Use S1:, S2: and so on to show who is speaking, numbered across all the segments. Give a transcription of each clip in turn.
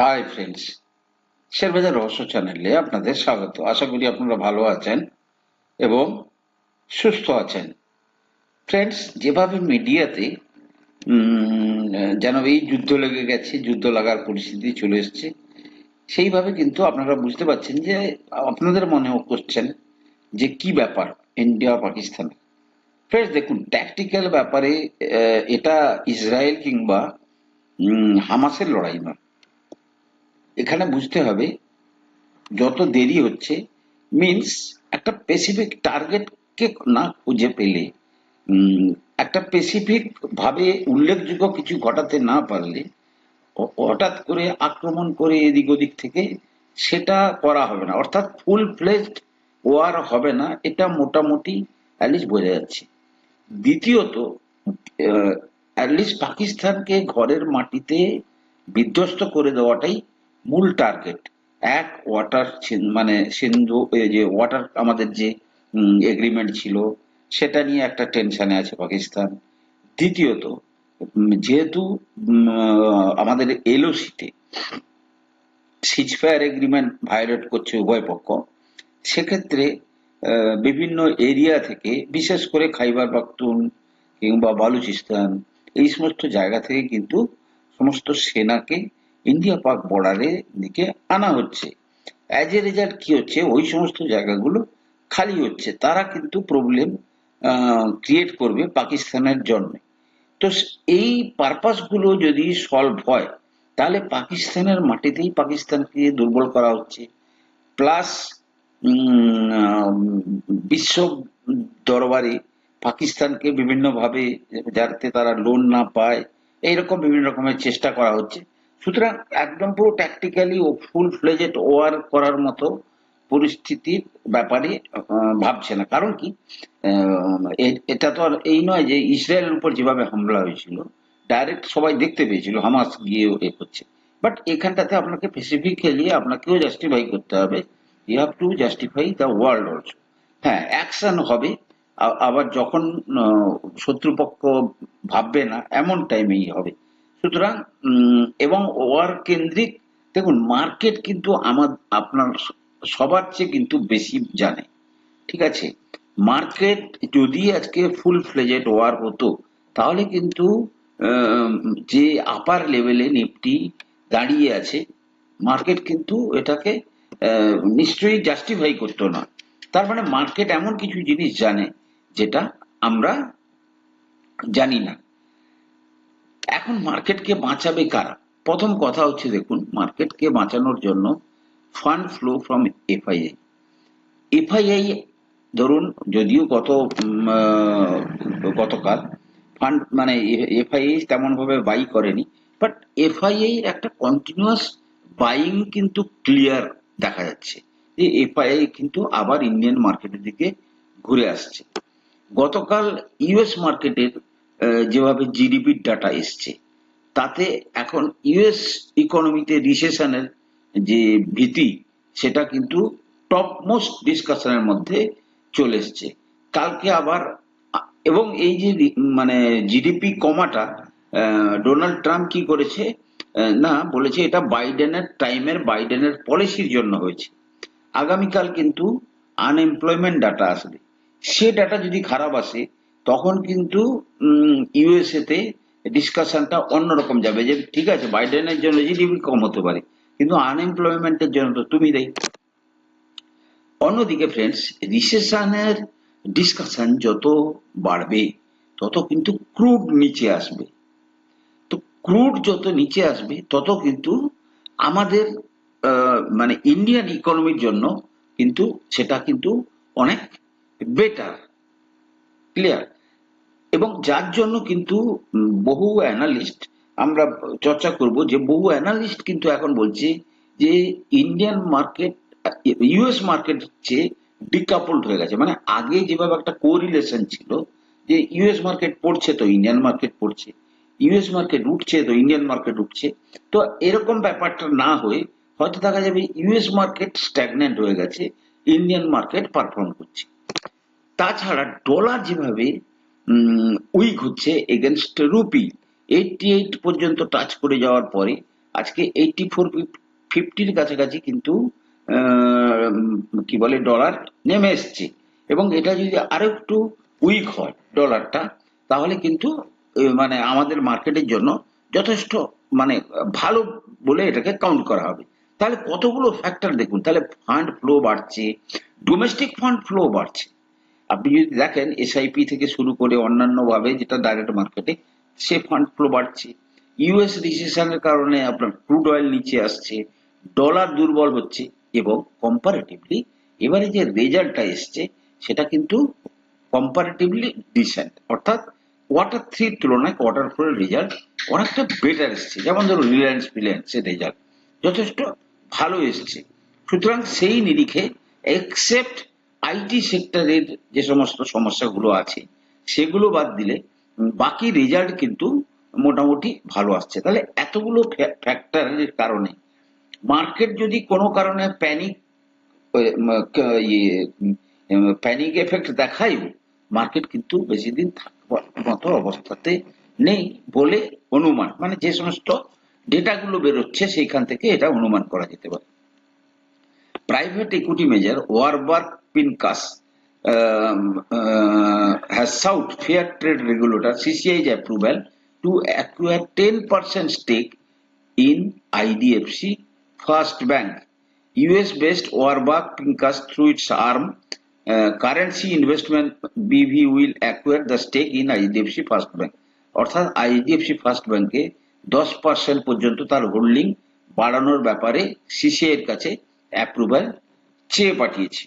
S1: Hi friends Sherbazar রহস্য চ্যানেলে আপনাদের স্বাগত। আশা করি আপনারা ভালো আছেন এবং সুস্থ আছেন। ফ্রেন্ডস যেভাবে মিডিয়াতে যেন এই যুদ্ধ লেগে গেছে, যুদ্ধ লাগার পরিস্থিতি চলে এসেছে, সেইভাবে কিন্তু আপনারা বুঝতে পারছেন যে আপনাদের মনেও করছেন যে কি ব্যাপার ইন্ডিয়া, পাকিস্তান। ফ্রেন্ডস দেখুন ট্যাকটিক্যাল ব্যাপারে এটা ইসরায়েল কিংবা হামাসের লড়াই নয়। এখানে বুঝতে হবে যত দেরি হচ্ছে মিন্স একটা স্পেসিফিক টার্গেটকে না খুঁজে পেলে একটা স্পেসিফিক ভাবে উল্লেখযোগ্য কিছু ঘটাতে না পারলে হঠাৎ করে আক্রমণ করে এদিক ওদিক থেকে সেটা করা হবে না। অর্থাৎ ফুল ফ্লেজড ওয়ার হবে না, এটা মোটামুটি অ্যাটলিস্ট বোঝা যাচ্ছে। দ্বিতীয়ত অ্যাটলিস্ট পাকিস্তানকে ঘরের মাটিতে বিধ্বস্ত করে দেওয়াটাই মূল টার্গেট এক ওয়াটার মানে সিন্ধু যে ওয়াটার আমাদের যে এগ্রিমেন্ট ছিল, সেটা নিয়ে একটা টেনশনে আছে পাকিস্তান। দ্বিতীয়ত যেহেতু আমাদের এলওসিতে সিজফায়ার এগ্রিমেন্ট ভায়োলেট করছে উভয় পক্ষ, সেক্ষেত্রে বিভিন্ন এরিয়া থেকে, বিশেষ করে খাইবার পাখতুন কিংবা বালুচিস্তান, এই সমস্ত জায়গা থেকে কিন্তু সমস্ত সেনাকে ইন্ডিয়া পাক বর্ডারের দিকে আনা হচ্ছে। অ্যাজ এ রেজাল্ট কি হচ্ছে? ওই সমস্ত জায়গাগুলো খালি হচ্ছে। তারা কিন্তু প্রবলেম ক্রিয়েট করবে পাকিস্তানের জন্য। তো এই পারপাসগুলো যদি সলভ হয়, তাহলে পাকিস্তানের মাটিতেই পাকিস্তানকে দুর্বল করা হচ্ছে। প্লাস বিশ্ব দরবারে পাকিস্তানকে বিভিন্নভাবে যাতে তারা লোন না পায়, এইরকম বিভিন্ন রকমের চেষ্টা করা হচ্ছে। সুতরাং একদম পুরো ট্যাকটিক্যালি ও ফুল ফ্লেজেড ওয়ার করার মতো পরিস্থিতির ব্যাপারে ভাবছে না। কারণ কি? এটা তো আর এই নয় যে ইসরায়েলের উপর যেভাবে হামলা হয়েছিল ডাইরেক্ট সবাই দেখতে পেয়েছিল, হামাস গিয়ে এ করছে। বাট এখানটাতে আপনাকে স্পেসিফিক্যালি আপনাকেও জাস্টিফাই করতে হবে। You have to justify the world also হ্যাঁ অ্যাকশন হবে। আবার যখন শত্রুপক্ষ ভাববে না, এমন টাইমেই হবে। সুতরাং এবং ওয়ার কেন্দ্রিক, দেখুন, মার্কেট কিন্তু আমার, আপনার সবার চেয়ে কিন্তু বেশি জানে, ঠিক আছে? মার্কেট যদি আজকে ফুল ফ্লেজেড ওয়ার হতো, তাহলে কিন্তু যে আপার লেভেলে নিফটি দাঁড়িয়ে আছে, মার্কেট কিন্তু এটাকে নিশ্চয়ই জাস্টিফাই করতো না। তার মানে মার্কেট এমন কিছু জিনিস জানে, যেটা আমরা জানি না। এখন মার্কেটকে বাঁচাবে কারা? প্রথম কথা হচ্ছে দেখুন মার্কেটকে বাঁচানোর জন্য fund flow from FII FII ধরুন, যদিও গত গতকাল ফান্ড মানে এফআইআই তেমন ভাবে বাই করেনি বাট এফআইআই একটা কন্টিনিউয়াস বাইং কিন্তু ক্লিয়ার দেখা যাচ্ছে যে এফআইআই কিন্তু আবার ইন্ডিয়ান মার্কেটের দিকে ঘুরে আসছে। গতকাল ইউএস মার্কেটের যেভাবে জিডিপির ডাটা এসছে। তাতে এখন ইউএস ইকোনমিতে রিসেশনের যে ভীতি, সেটা কিন্তু টপ মোস্ট ডিসকাশনের মধ্যে চলে এসছে। কালকে আবার, এবং এই যে মানে জিডিপি কমাটা ডোনাল্ড ট্রাম্প কি করেছে? না, বলেছে এটা বাইডেনের টাইমের বাইডেনের পলিসির জন্য হয়েছে। আগামীকাল কিন্তু আনএমপ্লয়মেন্ট ডাটা আসবে। সে ডাটা যদি খারাপ আসে তখন কিন্তু ইউএসএ তে ডিসকাশনটা অন্যরকম যাবে যে, ঠিক আছে বাইডেনের জন্য জিডিপি কম হতে পারে, কিন্তু আনএমপ্লয়মেন্টের জন্য তো তুমি দেই। অন্যদিকে ফ্রেন্ডস রিসেশনের ডিসকাশন যত বাড়বে, তত কিন্তু ক্রুড নিচে আসবে। তো ক্রুড যত নিচে আসবে, তত কিন্তু আমাদের মানে ইন্ডিয়ান ইকোনমির জন্য কিন্তু সেটা কিন্তু অনেক বেটার ক্লিয়ার এবং যার জন্য কিন্তু বহু অ্যানালিস্ট আমরা চর্চা করব যে বহু অ্যানালিস্ট কিন্তু এখন বলছে যে ইন্ডিয়ান মার্কেট ইউএস মার্কেট চেয়ে ডিকাপলড হয়ে গেছে। মানে আগে যেভাবে একটা কোরিলেশন ছিল যে ইউএস মার্কেট পড়ছে তো ইন্ডিয়ান মার্কেট পড়ছে ইউএস মার্কেট উঠছে তো ইন্ডিয়ান মার্কেট উঠছে, তো এরকম ব্যাপারটা না হয়ে হয়তো দেখা যাবে ইউএস মার্কেট স্ট্যাগনেন্ট হয়ে গেছে ইন্ডিয়ান মার্কেট পারফর্ম করছে। তাছাড়া ডলার যেভাবে উইক হচ্ছে এগেনস্ট রুপি। এইটটি এইট পর্যন্ত টাচ করে যাওয়ার পরে, আজকে এইটটি ফোর ফিফটির কাছাকাছি কিন্তু কি বলে ডলার নেমে এসছে। এবং এটা যদি আরও একটু উইক হয় ডলারটা তাহলে কিন্তু মানে আমাদের মার্কেটের জন্য যথেষ্ট মানে ভালো বলে এটাকে কাউন্ট করা হবে। তাহলে কতগুলো ফ্যাক্টর দেখুন? তাহলে ফান্ড ফ্লো বাড়ছে ডোমেস্টিক ফান্ড ফ্লো বাড়ছে। আপনি যদি দেখেন এসআইপি থেকে শুরু করে অন্যান্য ভাবে যেটা ডাইরেক্ট মার্কেটে সে ফান্ড ফ্লো বাড়ছে। ইউএস রিসেশনের কারণে আপনার ক্রুড অয়েল নিচে আসছে ডলার দুর্বল হচ্ছে এবং কম্পারেটিভলি এবারে যে রেজাল্টটা এসছে, সেটা কিন্তু কম্পারেটিভলি ডিসেন্ট অর্থাৎ কোয়ার্টার থ্রির তুলনায় কোয়ার্টার ফোরের রেজাল্ট অনেকটা বেটার এসছে। যেমন ধরুন রিলায়েন্স ফিলিয়েন্সের রেজাল্ট যথেষ্ট ভালো এসছে। সুতরাং সেই নিরিখে এক্সেপ্ট আইটি সেক্টরের যে সমস্ত সমস্যাগুলো আছে, সেগুলো বাদ দিলে বাকি রেজাল্ট কিন্তু মোটামুটি ভালো আসছে। তাহলে এতগুলো ফ্যাক্টরের কারণে মার্কেট যদি কোনো কারণে প্যানিক প্যানিক এফেক্ট দেখায়ও মার্কেট কিন্তু বেশি দিন মতো অবস্থাতে নেই বলে অনুমান। মানে যে সমস্ত ডেটাগুলো বেরোচ্ছে, সেইখান থেকে এটা অনুমান করা যেতে পারে। Private equity measure, Warburg Pincus um, uh, has sought fair trade regulator CCI's approval to acquire 10% stake in IDFC First Bank. US-based Warburg Pincus through its arm uh, currency investment BV will acquire the stake in IDFC First Bank. অর্থাৎ IDFC first ব্যাংকে দশ percent পর্যন্ত তার holding বাড়ানোর ব্যাপারে CCI এর কাছে approval চেয়ে পাঠিয়েছে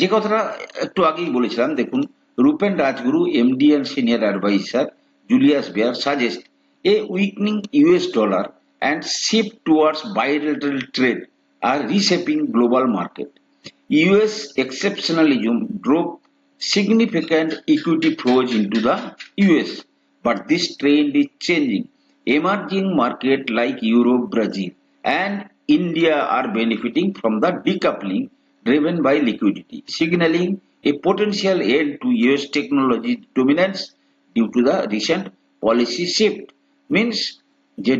S1: যে কথাটা একটু আগেই বলেছিলাম দেখুন Rupen Rajguru MD and senior advisor Julius Baer suggest a weakening US dollar and shift towards bilateral trade are reshaping global market. US exceptionalism drove significant equity flows into the US, but this trend is changing. Emerging markets like Europe, Brazil, and India are benefiting from the decoupling driven by liquidity, signaling a potential end to US technology dominance due to the recent policy shift. Means যে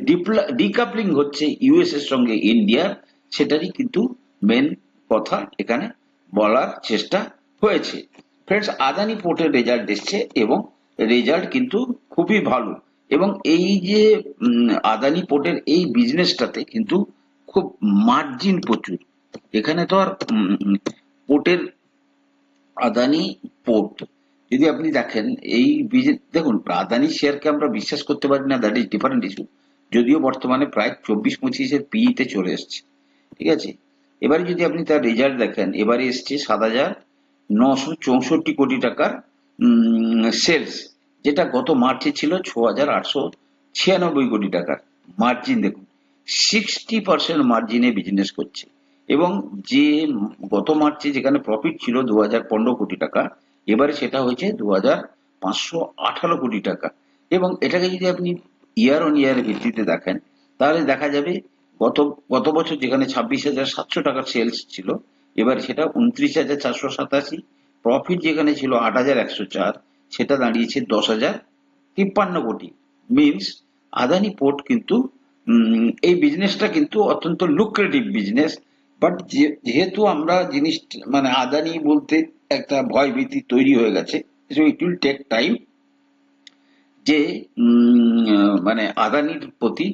S1: decoupling হচ্ছে US এর সঙ্গে ইন্ডিয়ার সেটারই কিন্তু main কথা এখানে বলার চেষ্টা হয়েছে। ফ্রেন্ডস আদানি পোর্টের রেজাল্ট এসছে এবং রেজাল্ট কিন্তু খুবই ভালো। এবং এই যে আদানি পোর্টের এই বিজনেসটাতে কিন্তু খুব মার্জিন প্রচুর। এখানে তো আর পোর্টের আদানি পোর্ট। যদি আপনি দেখেন, এই দেখুন, আদানি শেয়ারকে আমরা বিশ্বাস করতে পারি না দ্যাট ইজ ডিফারেন্ট ইস্যু যদিও বর্তমানে প্রায় চব্বিশ পঁচিশের পিইতে চলে এসছে, ঠিক আছে? এবারে যদি আপনি তার রেজাল্ট দেখেন, এবারে এসছে সাত হাজার নশো চৌষট্টি কোটি টাকার সেলস যেটা গত মার্চে ছিল ছ হাজার আটশো ছিয়ানব্বই কোটি টাকার মার্জিন দেখুন। সিক্সটি পার্সেন্ট মার্জিনে বিজনেস করছে। এবং যে গত মার্চে যেখানে প্রফিট ছিল দু হাজার পনেরো কোটি টাকা, এবারে সেটা হয়েছে দু হাজার পাঁচশো আঠারো কোটি টাকা। এবং এটাকে যদি আপনি ইয়ার অন ইয়ার ভিত্তিতে দেখেন, তাহলে দেখা যাবে গত গত বছর যেখানে ছাব্বিশ হাজার সাতশো টাকার সেলস ছিল, এবার সেটা উনত্রিশ হাজার চারশো সাতাশি প্রফিট যেখানে ছিল আট হাজার একশো চার, সেটা দাঁড়িয়েছে দশ হাজার তিপ্পান্ন কোটি। মিনস আদানি পোর্ট কিন্তু এই বিজনেসটা কিন্তু অত্যন্ত লুক্রেটিভ বিজনেস বাট যেহেতু আমরা জিনিস মানে আদানি বলতে একটা ভয় ভীতি তৈরি হয়ে গেছে ইট উইল টেক টাইম যে মানে আদানির প্রতি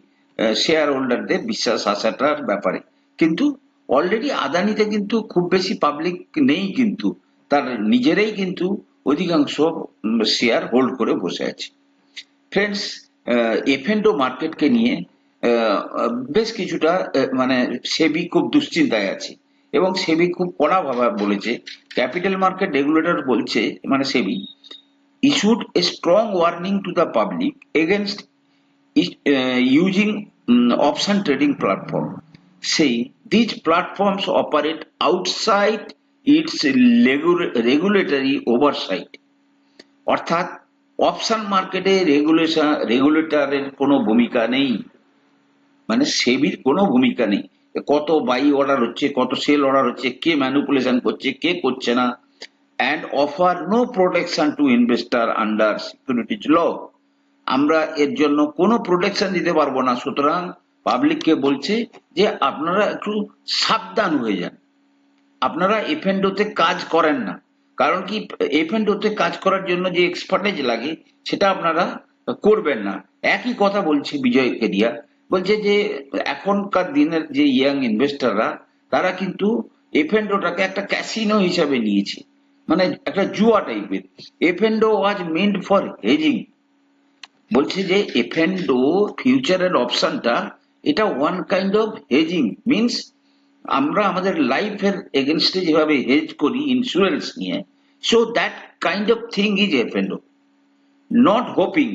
S1: শেয়ার হোল্ডারদের বিশ্বাস আসাটার ব্যাপারে। কিন্তু অলরেডি আদানিতে কিন্তু খুব বেশি পাবলিক নেই কিন্তু, তার নিজেরাই কিন্তু অধিকাংশ শেয়ার হোল্ড করে বসে আছে। ফ্রেন্ডস এফএনডো মার্কেটকে নিয়ে বেশ কিছুটা মানে সেবি খুব দুশ্চিন্তায় আছে। এবং সেবি খুব কড়া ভাবে বলেছে। ক্যাপিটাল মার্কেট রেগুলেটর বলছে মানে SEBI issued a strong warning to the public against using option trading platform সেই these platforms operate outside its regulatory oversight অর্থাৎ অপশন মার্কেটে রেগুলেশন রেগুলেটরের কোন ভূমিকা নেই। মানে সেবির কোনো ভূমিকা নেই। কত বাই অর্ডার হচ্ছে, কত সেল অর্ডার হচ্ছে, কে ম্যানুপুলেশন করছে, কে করছে না। And offer no protection to investor under securities law আমরা এর জন্য কোনো প্রোটেকশন দিতে পারব না। সুতরাং পাবলিককে বলছে যে আপনারা একটু সাবধান হয়ে যান। আপনারা এফএনডোতে কাজ করেন না। কারণ কি এফএনডোতে কাজ করার জন্য যে এক্সপার্টেজ লাগে, সেটা আপনারা করবেন না। একই কথা বলছে বিজয় কেরিয়া বলছে যে এখনকার দিনের যে ইয়াং ইনভেস্টররা তারা কিন্তু এফএনডোটাকে একটা ক্যাসিনো হিসাবে নিয়েছে। মানে একটা জুয়া টাইপের F and O was meant for hedging বলছে যে এফেন্ডো ফিউচারের অপশনটা এটা one kind of hedging means আমরা আমাদের লাইফের এগেনস্টে যেভাবে হেজ করি ইন্স্যুরেন্স নিয়ে। So that kind of thing is F and O not hoping.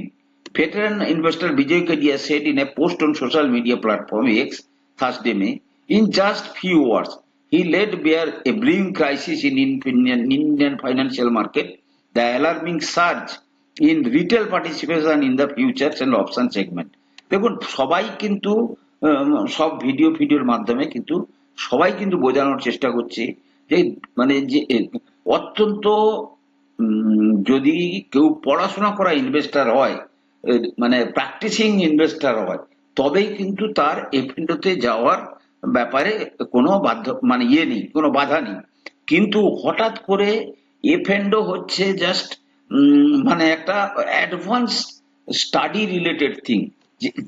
S1: Veteran investor Vijay Kadia said in a post on social media platform X Thursday, May, in just few words, he laid bare a brewing crisis in Indian, financial market, the alarming surge in retail participation in the futures and option segment. দেখুন সবাই কিন্তু সব video ভিডিওর মাধ্যমে কিন্তু সবাই কিন্তু বোঝানোর চেষ্টা করছে যে মানে যে অত্যন্ত যদি কেউ পড়াশোনা করা ইনভেস্টার হয় মানে প্র্যাকটিসিং ইনভেস্টার হয়, তবেই কিন্তু তার এফএনডোতে যাওয়ার ব্যাপারে কোনো বাধ্য মানে ইয়ে নেই, কোনো বাধা নেই। কিন্তু হঠাৎ করে এফএনডো হচ্ছে জাস্ট মানে একটা অ্যাডভান্স স্টাডি রিলেটেড থিং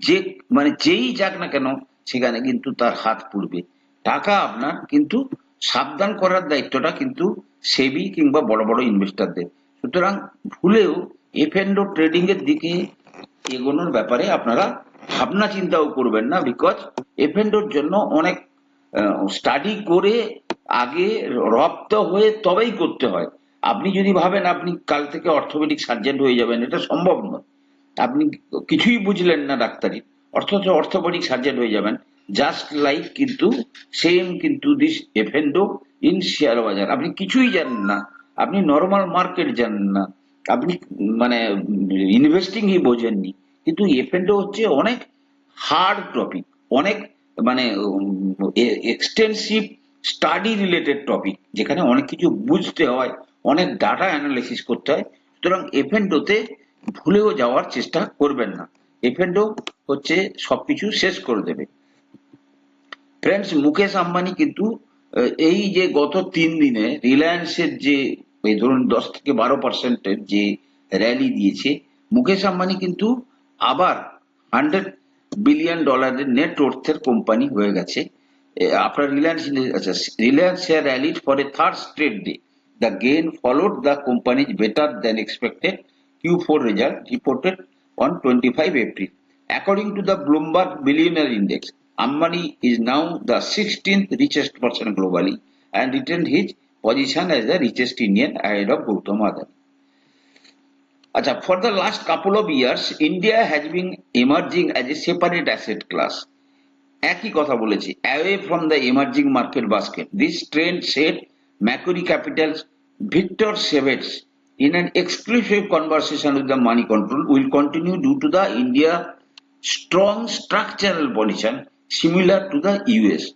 S1: যে মানে যেই যাক না কেন, সেখানে কিন্তু তার হাত পুড়বে। টাকা আপনার কিন্তু সাবধান করার দায়িত্বটা কিন্তু সেবি কিংবা বড় বড় ইনভেস্টারদের সুতরাং ভুলেও এফএনডো ট্রেডিং এর দিকে এগোনোর ব্যাপারে আপনারা ভাবনা চিন্তাও করবেন না বিকজ এফএনডোর জন্য অনেক স্টাডি করে আগে রপ্ত হয়ে তবেই করতে হয়। আপনি যদি ভাবেন আপনি কাল থেকে অর্থোপেডিক সার্জেন্ট হয়ে যাবেন, এটা সম্ভব নয়। আপনি কিছুই বুঝলেন না ডাক্তারি অর্থচ অর্থোপেডিক সার্জেন্ট হয়ে যাবেন। জাস্ট লাইক কিন্তু সেম কিন্তু this F and O in share বাজার আপনি কিছুই জানেন না, আপনি নর্মাল মার্কেট জানেন না। আপনি মানে ইনভেস্টিংই বোঝেননি। কিন্তু এফেন্ডো হচ্ছে অনেক হার্ড টপিক অনেক মানে এক্সটেন্সিভ স্টাডি রিলেটেড টপিক যেখানে অনেক কিছু বুঝতে হয়, অনেক ডাটা অ্যানালিসিস করতে হয়। সুতরাং এফেন্ডোতে ভুলেও যাওয়ার চেষ্টা করবেন না। এফেন্ডো হচ্ছে সবকিছু শেষ করে দেবে। ফ্রেন্ডস মুকেশ আম্বানি কিন্তু এই যে গত তিন দিনে রিলায়েন্সের যে এই ধরুন দশ থেকে বারো পার্সেন্টের যে র্যালি দিয়েছে মুকেশ আম্বানি কিন্তু আবার হান্ড্রেড বিলিয়ন ডলারের নেট ওর্থের কোম্পানি হয়ে গেছে আপনার রিলায়েন্স আচ্ছা Reliance share rallied for a third straight day the gain followed the company's better than expected Q Q4 result reported on 25 April. According to the Bloomberg Billionaire Index, Ambani is now the 16th richest person globally and retained his position as the richest Indian ahead of Gautam Adani. Acha, for the last couple of years, India has been emerging as a separate asset class. একই কথা বলেছি away from the emerging market basket this trend set Macquarie Capital's Victor Shvets in an exclusive conversation with the money control will continue due to the India strong structural position similar to the US.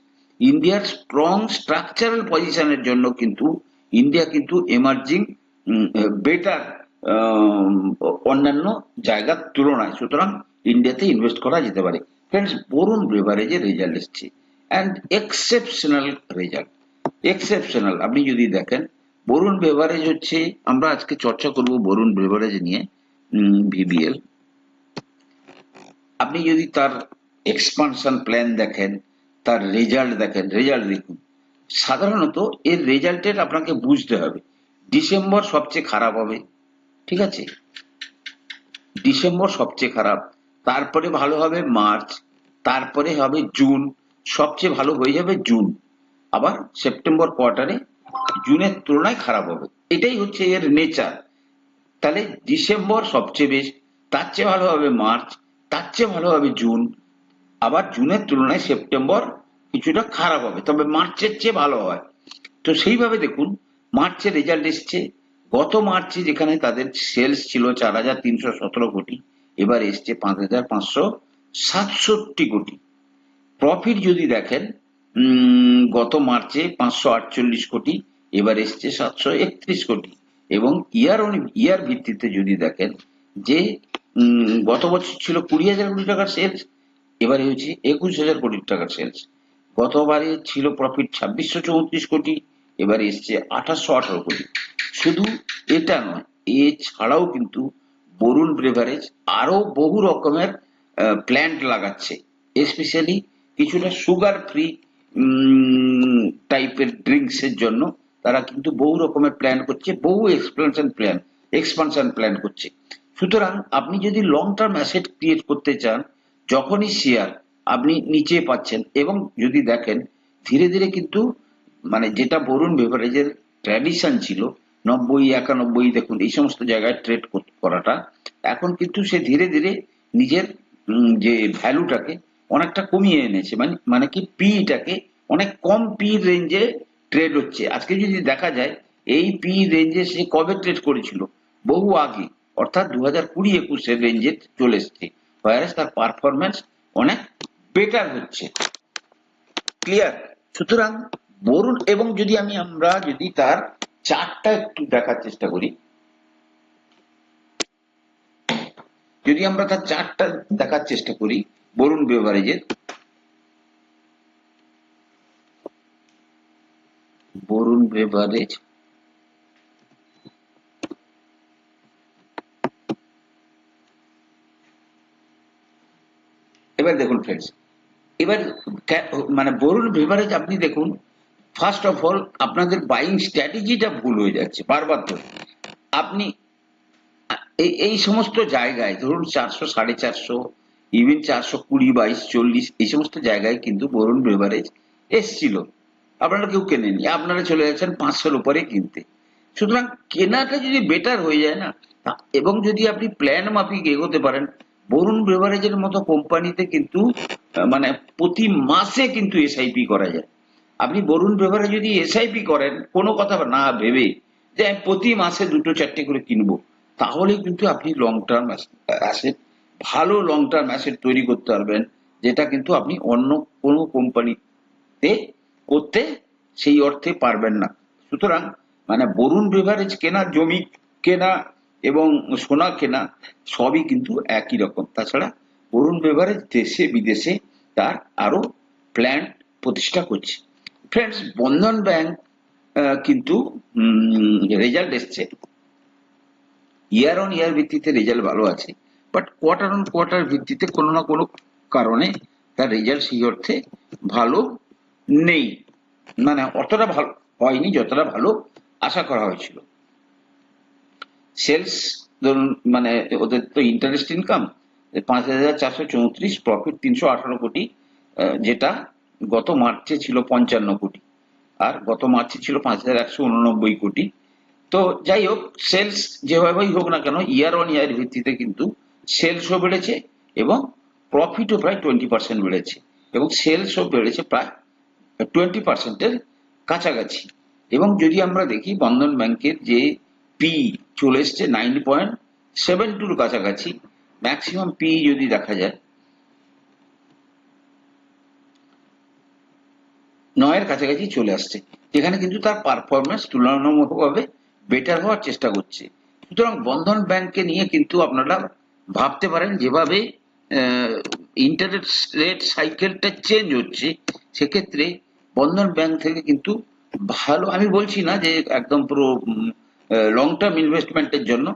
S1: ইন্ডিয়ার strong structural পজিশনের জন্য কিন্তু India কিন্তু emerging better অন্যান্য জায়গার তুলনায়। সুতরাং ইন্ডিয়াতে ইনভেস্ট করা যেতে পারে। ফ্রেন্ডস বরুণ বেভারেজের রেজাল্ট এসছে। অ্যান্ড এক্সেপশনাল রেজাল্ট এক্সেপশনাল আপনি যদি দেখেন, বরুণ বেভারেজ হচ্ছে, আমরা আজকে চর্চা করব বরুণ বেভারেজ নিয়ে ভিবিএল আপনি যদি তার এক্সপানশন প্ল্যান দেখেন তার রেজাল্ট দেখেন রেজাল্ট দেখুন। সাধারণত এর রেজাল্টের আপনাকে বুঝতে হবে, ডিসেম্বর সবচেয়ে খারাপ হবে, ঠিক আছে? ডিসেম্বর সবচেয়ে খারাপ, তারপরে ভালো হবে মার্চ, তারপরে হবে জুন, সবচেয়ে ভালো হয়ে যাবে জুন। আবার সেপ্টেম্বর কোয়ার্টারে জুনের তুলনায় খারাপ হবে। এটাই হচ্ছে এর নেচার তাহলে ডিসেম্বর সবচেয়ে বেশ, তার চেয়ে ভালো হবে মার্চ, তার চেয়ে ভালো হবে জুন আবার জুনের তুলনায় সেপ্টেম্বর কিছুটা খারাপ হবে, তবে মার্চের চেয়ে ভালো হয়। তো সেইভাবে দেখুন, মার্চের রেজাল্ট এসছে। গত মার্চে যেখানে তাদের সেলস ছিল চার হাজার তিনশো সতেরো কোটি, এবার এসছে পাঁচ হাজার পাঁচশো সাতষট্টি কোটি। প্রফিট যদি দেখেন গত মার্চে পাঁচশো আটচল্লিশ কোটি, এবার এসছে সাতশো একত্রিশ কোটি। এবং ইয়ার অন ইয়ার ভিত্তিতে যদি দেখেন যে গত বছর ছিল কুড়ি হাজার কোটি টাকার সেলস এবারে হয়েছে একুশ হাজার কোটি টাকার সেলস গতবারে ছিল প্রফিট ছাব্বিশশো চৌত্রিশ কোটি, এবারে এসছে আঠাশশো আঠারো কোটি। শুধু এটা নয়, এছাড়াও কিন্তু বরুণ ব্রেভারেজ আরও বহু রকমের প্ল্যান্ট লাগাচ্ছে। স্পেশালি কিছুটা সুগার ফ্রি টাইপের ড্রিঙ্কস এর জন্য তারা কিন্তু বহু রকমের প্ল্যান করছে, বহু এক্সপেনশন প্ল্যান এক্সপানশন প্ল্যান করছে। সুতরাং আপনি যদি লং টার্ম অ্যাসেট ক্রিয়েট করতে চান যখনই শেয়ার আপনি নিচে পাচ্ছেন এবং যদি দেখেন, ধীরে ধীরে কিন্তু মানে যেটা বরুণ বেভারেজের ট্র্যাডিশন ছিল, নব্বই, একানব্বই, দেখুন এই সমস্ত জায়গায় ট্রেড করাটা, এখন কিন্তু সে ধীরে ধীরে নিজের যে ভ্যালুটাকে অনেকটা কমিয়ে এনেছে। মানে মানে কি পিটাকে অনেক কম পি রেঞ্জে ট্রেড হচ্ছে। আজকে যদি দেখা যায়, এই পি রেঞ্জে সে কবে ট্রেড করেছিল? বহু আগে, অর্থাৎ দু হাজার কুড়ি একুশের রেঞ্জে চলে এসছে। ভাইরাস তার পারফরমেন্স অনেক বেটার হচ্ছে। ক্লিয়ার সুতরাং বরুণ, এবং যদি আমি আমরা যদি তার চারটা একটু দেখার চেষ্টা করি। যদি আমরা তার চারটা দেখার চেষ্টা করি, বরুণ বেভারেজের বরুণ বেভারেজ এবার দেখুন ফ্রেন্ডস এবার মানে বরুণ বেভারেজ আপনি দেখুন ফার্স্ট অফ অল আপনাদের বাইং স্ট্র্যাটেজিটা ভুল হয়ে যাচ্ছে, বারবার ধরে আপনি এই এই সমস্ত জায়গায় ধরুন চারশো, সাড়ে চারশো ইভেন চারশো কুড়ি, বাইশ, চল্লিশ, এই সমস্ত জায়গায় কিন্তু বরুণ বেভারেজ এসছিল। আপনারা কেউ কেনেনি, আপনারা চলে যাচ্ছেন পাঁচশোর উপরে কিনতে। সুতরাং কেনাটা যদি বেটার হয়ে যায় না এবং যদি আপনি প্ল্যান মাফিক এগোতে পারেন বরুণ বেভারেজের মতো কোম্পানিতে কিন্তু মানে প্রতি মাসে কিন্তু এসআইপি করা যায়। আপনি বরুণ বেভারে যদি এসআইপি করেন, কোনো কথা না ভেবে যে আমি প্রতি মাসে দুটো, চারটে করে কিনবো, তাহলে কিন্তু আপনি লং টার্ম অ্যাসেট ভালো লং টার্ম অ্যাসেট তৈরি করতে পারবেন, যেটা কিন্তু আপনি অন্য কোনো কোম্পানিতে করতে সেই অর্থে পারবেন না। সুতরাং মানে বরুণ বেভারেজ কেনা, জমি কেনা এবং সোনা কেনা সবই কিন্তু একই রকম। তাছাড়া বরুণ বেভারেজ দেশে বিদেশে তার আরও প্ল্যান্ট প্রতিষ্ঠা করছে। ফ্রেন্ডস বন্ধন ব্যাংক কিন্তু রেজাল্ট এসছে। ইয়ার অন ইয়ার ভিত্তিতে রেজাল্ট ভালো আছে বাট কোয়ার্টার অন কোয়ার্টার ভিত্তিতে কোনো না কোনো কারণে তার রেজাল্ট সেই অর্থে ভালো নেই। মানে অতটা ভালো হয়নি, যতটা ভালো আশা করা হয়েছিল। সেলস ধরুন মানে ওদের তো ইন্টারেস্ট ইনকাম পাঁচ হাজার চারশো চৌত্রিশ প্রফিট তিনশো আঠারো কোটি যেটা গত মার্চে ছিল পঞ্চান্ন কোটি, আর গত মার্চে ছিল পাঁচ হাজার একশো উননব্বই কোটি। তো যাই হোক, সেলস যেভাবেই হোক না কেন ইয়ার অন ইয়ার ভিত্তিতে কিন্তু সেলসও বেড়েছে এবং প্রফিটও প্রায় টোয়েন্টি পার্সেন্ট বেড়েছে এবং সেলসও বেড়েছে প্রায় টোয়েন্টি পার্সেন্টের কাছাকাছি। এবং যদি আমরা দেখি বন্ধন ব্যাংকের যে পি চলে এসছে নাইন পয়েন্ট সেভেন টুর কাছাকাছি। ম্যাক্সিমাম পি যদি দেখা যায়, নয়ের কাছাকাছি চলে আসছে, যেখানে কিন্তু তার পারফরমেন্স তুলনামূলকভাবে বেটার হওয়ার চেষ্টা করছে। সুতরাং বন্ধন ব্যাংককে নিয়ে কিন্তু আপনারা ভাবতে পারেন যেভাবে ইন্টারেস্ট রেট সাইকেলটা চেঞ্জ হচ্ছে, সেক্ষেত্রে বন্ধন ব্যাংক থেকে কিন্তু ভালো, আমি বলছি না যে একদম পুরো লং টার্ম ইনভেস্টমেন্টের জন্য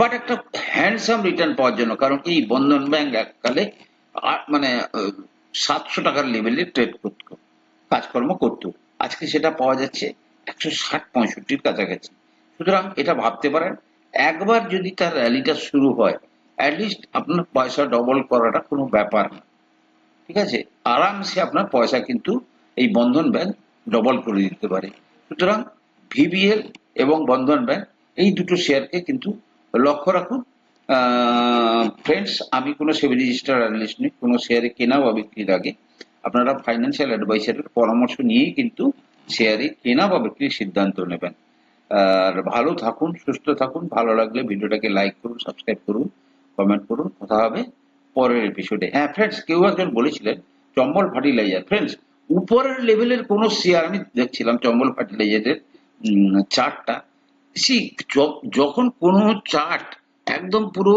S1: বাট একটা হ্যান্ডসাম রিটার্ন পাওয়ার জন্য, কারণ কি বন্ধন ব্যাংক এককালে মানে সাতশো টাকার লেভেলে ট্রেড করতো, কাজকর্ম করতো। আজকে সেটা পাওয়া যাচ্ছে একশো ষাট, পঁয়ষট্টির কাছাকাছি। সুতরাং এটা ভাবতে পারেন, একবার যদি তার র্যালিটা শুরু হয় অ্যাটলিস্ট আপনার পয়সা ডবল করাটা কোনো ব্যাপার না। ঠিক আছে? আরামসে আপনার পয়সা কিন্তু এই বন্ধন ব্যাংক ডবল করে দিতে পারে। সুতরাং ভিবিএল এবং বন্ধন ব্যাংক, এই দুটো শেয়ারকে কিন্তু লক্ষ্য রাখুন। ফ্রেন্ডস আমি কোনো সেভি রেজিস্টার অ্যানালিস্ট নই, কোনো শেয়ারে কেনা বা বিক্রির আগে। আপনারা ফাইন্যান্সিয়াল অ্যাডভাইসারের পরামর্শ নিয়েই কিন্তু শেয়ারে কেনা বা বিক্রির সিদ্ধান্ত নেবেন। আর ভালো থাকুন, সুস্থ থাকুন, ভালো লাগলে ভিডিওটাকে লাইক করুন সাবস্ক্রাইব করুন কমেন্ট করুন। কথা হবে পরের এপিসোডে হ্যাঁ ফ্রেন্ডস কেউ একজন বলেছিলেন, চম্বল ফার্টিলাইজার। ফ্রেন্ডস উপরের লেভেলের কোনো শেয়ার আমি দেখছিলাম, চম্বল ফার্টিলাইজারের। চার্টটা যখন কোনো চার্ট একদম পুরো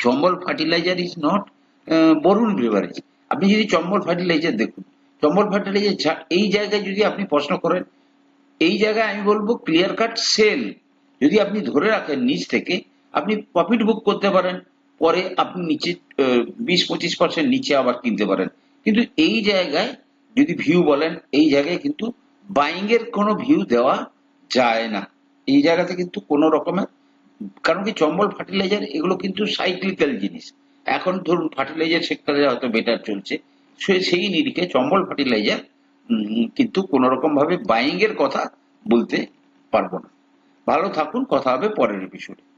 S1: Chambal fertiliser is not Varun beverage আপনি যদি চম্বল ফার্টিলাইজার দেখুন, চম্বল ফার্টিলাইজার এই জায়গায় যদি আপনি প্রশ্ন করেন, এই জায়গায় আমি বলব ক্লিয়ার কাট সেল যদি আপনি ধরে রাখেন নিচ থেকে, আপনি প্রফিট বুক করতে পারেন, পরে আপনি নিচে বিশ পঁচিশ পার্সেন্ট নিচে আবার কিনতে পারেন। কিন্তু এই জায়গায় যদি ভিউ বলেন, এই জায়গায় কিন্তু বাইং এর কোনো ভিউ দেওয়া যায় না। এই জায়গাতে কিন্তু কোনো রকমের, কারণ কি চম্বল ফার্টিলাইজার এগুলো কিন্তু সাইক্লিক্যাল জিনিস। এখন ধরুন ফার্টিলাইজার সেক্টরে হয়তো বেটার চলছে। সে- সেই নিরিখে চম্বল ফার্টিলাইজার কিন্তু কোনো রকম ভাবে বাইং এর কথা বলতে পারব না। ভালো থাকুন, কথা হবে পরের এপিসোডে